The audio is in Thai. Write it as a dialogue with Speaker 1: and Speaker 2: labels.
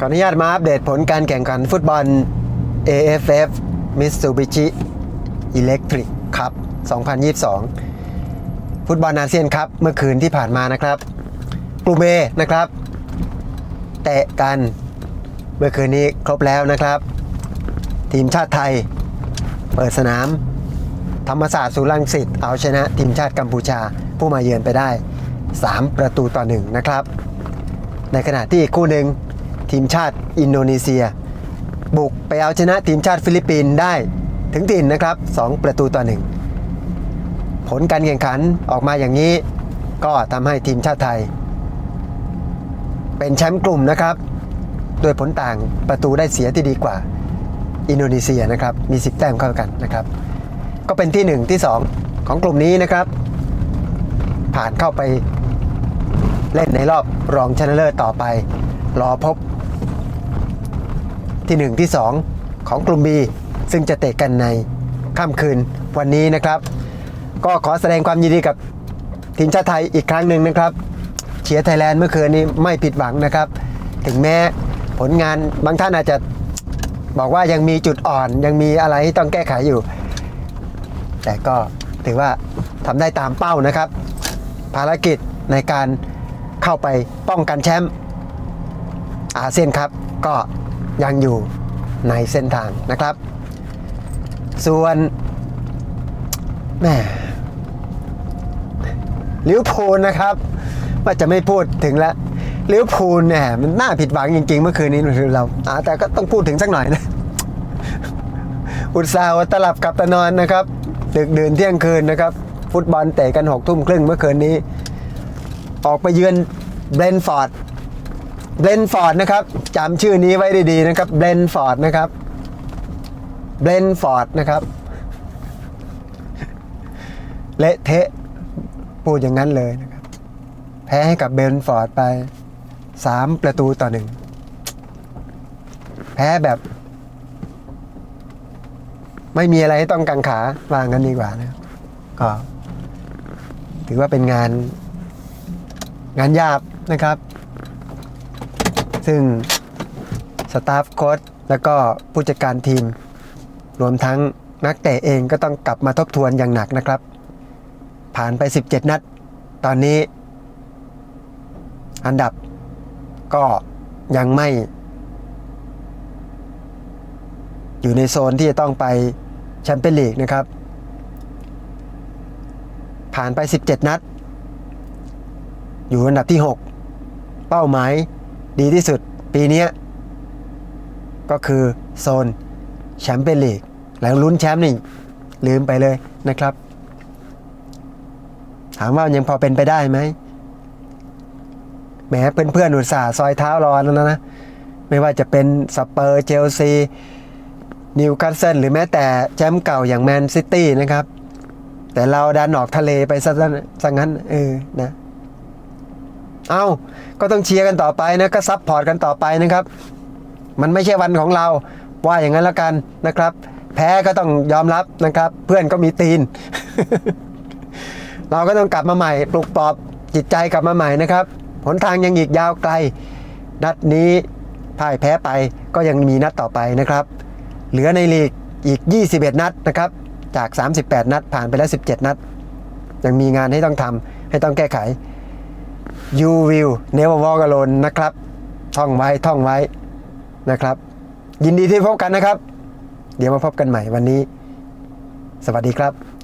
Speaker 1: ขออนุญาตมาอัปเดตผลการแข่งขันฟุตบอล AFF Mitsubishi Electric Cup 2022 ฟุตบอลอาเซียนครับ เมื่อคืนที่ผ่านมานะครับ กลุ่ม A นะครับ เตะกันเมื่อคืนนี้ครบแล้วนะครับ ทีมชาติไทย เปิดสนาม ธรรมศาสตร์สุรังสิตเอาชนะทีมชาติกัมพูชาผู้มาเยือนไปได้ 3 ประตูต่อหนึ่งนะครับ ในขณะที่อีกคู่หนึ่ง ทีมชาติอินโดนีเซีย บุกไปเอาชนะทีมชาติฟิลิปปินส์ได้ถึงถิ่นนะครับ 2 ประตูต่อหนึ่งผลการแข่งขันออกมาอย่างนี้ ก็ทำให้ทีมชาติไทย เป็นแชมป์กลุ่มนะครับ โดยผลต่างประตูได้เสียที่ดีกว่า อินโดนีเซียนะครับมี 10 แต้มเข้ากันนะครับ ก็เป็นที่ 1 ที่ 2 ของกลุ่มนี้นะครับ ผ่านเข้าไปเล่นในรอบรองชนะเลิศต่อไป รอพบ ที่ 1 ที่ 2 ของกลุ่ม B ซึ่งจะเตะกันในค่ำคืนวันนี้นะครับ ก็ขอแสดงความยินดีกับทีมชาติไทยอีกครั้งหนึ่งนะครับเชียร์ไทยแลนด์เมื่อคืนนี้ไม่ผิดหวังนะครับ ถึงแม้ผลงานบางท่านอาจจะบอกว่ายังมีจุดอ่อนยังมีอะไรที่ต้องแก้ไขอยู่ แต่ก็ถือว่าทำได้ตามเป้านะครับ ภารกิจในการเข้าไปป้องกันแชมป์อาเซียนครับก็ ยังอยู่ในเส้นทางนะครับ ส่วนแม่ลิวพูลนะครับ ว่าจะไม่พูดถึงแล้วลิวพูลเนี่ยมันน่าผิดหวังจริงๆ เมื่อคืนนี้เราอ่าแต่ก็ต้องพูดถึงสักหน่อยนะ อุตส่าห์ตลับกับตะนอนนะครับ ดึกดื่นเที่ยงคืนนะครับ ฟุตบอลเตะกันหกทุ่มครึ่งเมื่อคืนนี้ ออกไปเยือนเบรนฟอร์ด เบรนฟอร์ดนะครับจำชื่อนี้ไว้ดีๆนะครับเบรนฟอร์ดนะครับเบรนฟอร์ดนะครับเละเทะพูดอย่างนั้นเลยนะครับ แพ้ให้กับเบรนฟอร์ดไป 3 ประตูต่อหนึ่งแพ้แบบ ไม่มีอะไรให้ต้องกังขาว่างั้นดีกว่านะครับก็ถือว่าเป็นงานงานยาบนะครับ ซึ่งสตาฟโค้ชแล้วก็ผู้จัดการทีม รวมทั้งนักเตะเองก็ต้องกลับมาทบทวนอย่างหนักนะครับ ผ่านไป 17 นัด ตอนนี้อันดับก็ยังไม่ อยู่ในโซนที่จะต้องไปแชมเปี้ยนลีกนะครับ ผ่านไป 17 นัด อยู่อันดับที่ 6 เป้าหมาย ดีที่สุดปีนี้ก็คือโซนแชมเปี้ยนลีกแล้วลุ้นแชมป์นี่ลืมไปเลยนะครับ ถามว่ายังพอเป็นไปได้ไหมแหมเพื่อนๆอุตส่าห์ซอยเท้ารอแล้วนะ ไม่ว่าจะเป็นสเปอร์เชลซีนิวคาสเซิลหรือแม้แต่แชมป์เก่าอย่างแมนซิตี้นะครับ แต่เราดันออกทะเลไปซะซะงั้นเออนะ เอาก็ต้องเชียร์กันต่อไปนะก็ซับพอร์ตกันต่อไปนะครับ มันไม่ใช่วันของเราว่าอย่างนั้นแล้วกันนะครับ แพ้ก็ต้องยอมรับนะครับ เพื่อนก็มีตีน เราก็ต้องกลับมาใหม่ ปลุกปลอบจิตใจกลับมาใหม่นะครับหนทางยังอีกยาวไกล นัดนี้พ่ายแพ้ไปก็ยังมีนัดต่อไปนะครับ เหลือในลีกอีก 21 นัดนะครับ จาก 38 นัดผ่านไปแล้ว 17 นัด ยังมีงานให้ต้องทำให้ต้องแก้ไข You will never walk alone นะครับ ท่องไว้ท่องไว้นะครับ ยินดีที่พบกันนะครับ เดี๋ยวมาพบกันใหม่วันนี้ สวัสดีครับ